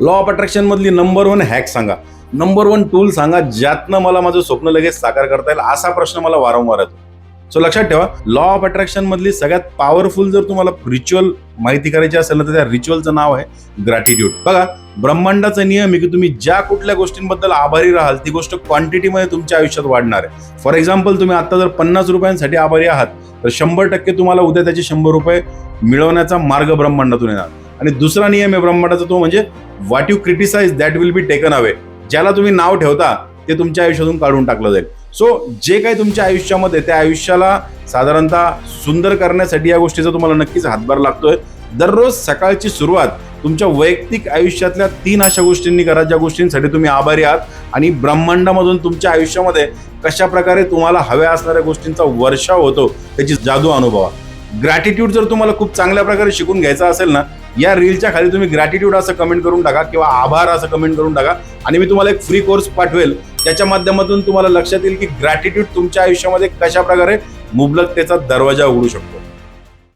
Law of attraction मधली number one hack सांगा. Number one tool सांगा ज्यातनं मला माझं स्वप्न लगेच साकार करता येईल असा प्रश्न मला वारंवार येतो. सो लक्षात ठेवा लॉ ऑफ अट्रॅक्शन मधली सगळ्यात पॉवरफुल जर तुम्हाला रिच्युअल माहिती करायची असेल ना तर त्या रिच्युअलचं नाव आहे ग्रॅटिट्यूड बघा ब्रह्मांडाचा नियम आहे की तुम्ही ज्या कुठल्या गोष्टींबद्दल आभारी राहाल ती गोष्ट क्वांटिटीमध्ये तुमच्या आयुष्यात वाढणार आहे. फॉर एक्झाम्पल तुम्ही आता जर पन्नास रुपयांसाठी आभारी आहात तर शंभर टक्के तुम्हाला उद्या त्याचे शंभर रुपये मिळवण्याचा मार्ग ब्रह्मांडातून येणार. आणि दुसरा नियम आहे ब्रह्मांडाचा तो म्हणजे what you criticise that will be taken away ज्याला तुम्ही नाव ठेवता ते तुमच्या आयुष्यातून काढून टाकलं जाईल. सो जे काही तुमच्या आयुष्यामध्ये त्या आयुष्याला साधारणतः सुंदर करण्यासाठी या गोष्टीचा तुम्हाला नक्कीच हातभार लागतोय. दररोज सकाळची सुरुवात तुमच्या वैयक्तिक आयुष्यातल्या तीन अशा गोष्टींनी करा ज्या गोष्टींसाठी तुम्ही आभारी आहात आणि ब्रह्मांडामधून तुमच्या आयुष्यामध्ये कशा प्रकारे तुम्हाला हव्या असणाऱ्या गोष्टींचा वर्षाव होतो त्याची जादू अनुभवा. ग्रॅटिट्यूड जर तुम्हाला खूप चांगल्या प्रकारे शिकून घ्यायचा असेल ना या रीलच्या खाली तुम्ही ग्रॅटिट्यूड असं कमेंट करून टाका किंवा आभार असं कमेंट करून टाका. आणि मी तुम्हाला एक फ्री कोर्स पाठवेल. त्याच्या माध्यमातून तुम्हाला लक्षात येईल की ग्रॅटिट्यूड तुमच्या आयुष्यामध्ये कशा प्रकारे मुबलकतेचा दरवाजा उघडू शकतो.